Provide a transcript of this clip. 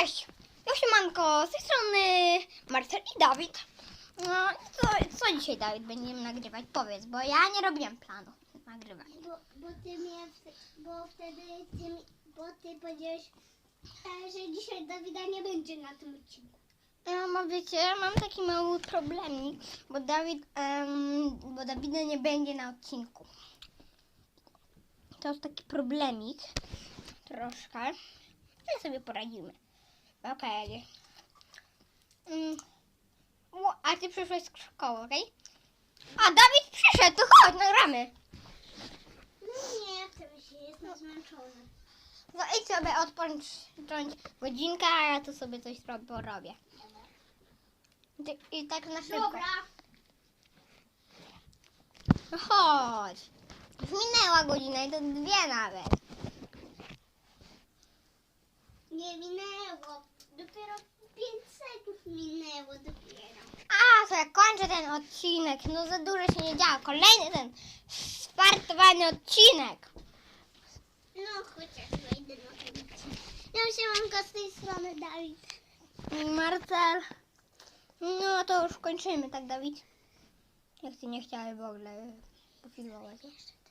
Cześć! Ja siemanko, z tej strony Marcel i Dawid. No, i co, co dzisiaj Dawid będziemy nagrywać? Powiedz, bo ja nie robiłem planu nagrywania. Bo, bo ty mnie, bo wtedy ty, bo ty powiedziałeś, e, że dzisiaj Dawida nie będzie na tym odcinku. No, bo wiecie, mam taki mały problemik, bo Dawid, em, bo Dawida nie będzie na odcinku. To jest taki problemik, troszkę, ale sobie poradzimy. Okej. Mm. O, a ty przyszłeś z szkoły, okej? A, Dawid przyszedł, to chodź, nagramy. No nie, ja chcę się, jestem zmęczona. No idź sobie odpocząć godzinkę, a ja tu sobie coś rob- porobię. Ty- I tak na szybko. Dobra, No chodź. Już minęła godzina i to dwie nawet. nie minęło. Dopiero 5 sekund minęło dopiero. A, to ja kończę ten odcinek. No za dużo się nie działo. Kolejny ten spartowany odcinek. No chociaż wejdę na ten odcinek. Ja się mam z tej strony Dawid. Marcel. No to już kończymy, tak Dawid? Jak ty nie chciałeś w ogóle pofilmować jeszcze.